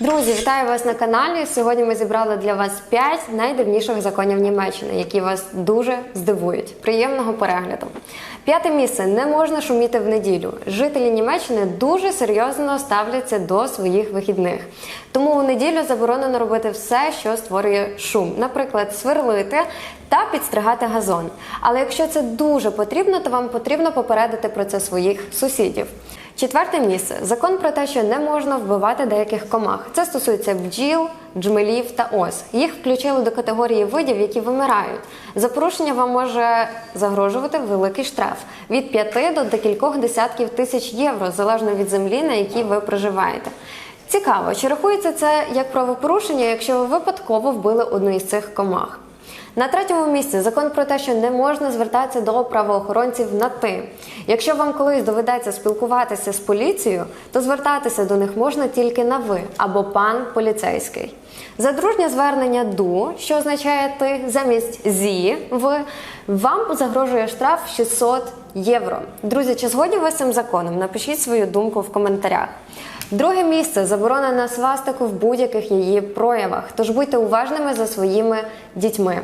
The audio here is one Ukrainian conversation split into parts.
Друзі, вітаю вас на каналі. Сьогодні ми зібрали для вас 5 найдивніших законів Німеччини, які вас дуже здивують. Приємного перегляду. П'яте місце не можна шуміти в неділю. Жителі Німеччини дуже серйозно ставляться до своїх вихідних. Тому у неділю заборонено робити все, що створює шум, наприклад, сверлити та підстригати газон. Але якщо це дуже потрібно, то вам потрібно попередити про це своїх сусідів. Четверте місце закон про те, що не можна вбивати деяких комах. Це стосується бджіл, джмелів та ос. Їх включили до категорії видів, які вимирають. За порушення вам може загрожувати великий штраф від 5 до декількох десятків тисяч євро, залежно від землі, на якій ви проживаєте. Цікаво, чи рахується це як правопорушення, якщо ви випадково вбили одну із цих комах? На третьому місці закон про те, що не можна звертатися до правоохоронців на ти. Якщо вам колись доведеться спілкуватися з поліцією, то звертатися до них можна тільки на ви або пан поліцейський. За дружнє звернення ду, що означає ти, замість зі в вам загрожує штраф 600 євро. Друзі, чи згодні ви з цим законом? Напишіть свою думку в коментарях. Друге місце заборона на свастику в будь-яких її проявах. Тож будьте уважними за своїми дітьми.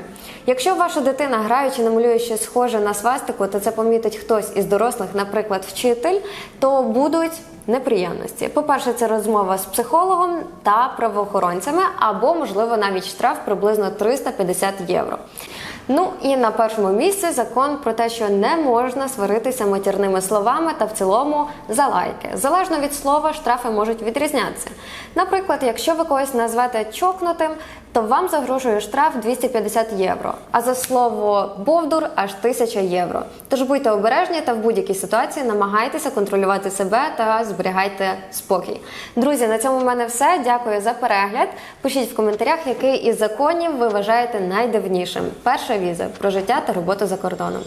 Якщо ваша дитина граючи намалює щось схоже на свастику, то це помітить хтось із дорослих, наприклад, вчитель, то будуть неприємності. По-перше, це розмова з психологом та правоохоронцями, або, можливо, навіть штраф приблизно 350 євро. Ну і на першому місці закон про те, що не можна сваритися матірними словами та в цілому за лайки. Залежно від слова, штрафи можуть відрізнятися. Наприклад, якщо ви когось назвете чокнутим, то вам загрожує штраф 250 євро. А за слово бовдур аж 1000 євро. Тож будьте обережні та в будь-якій ситуації намагайтеся контролювати себе та зберігайте спокій. Друзі, на цьому в мене все. Дякую за перегляд. Пишіть в коментарях, який із законів ви вважаєте найдивнішим. Перша віза про життя та роботу за кордоном.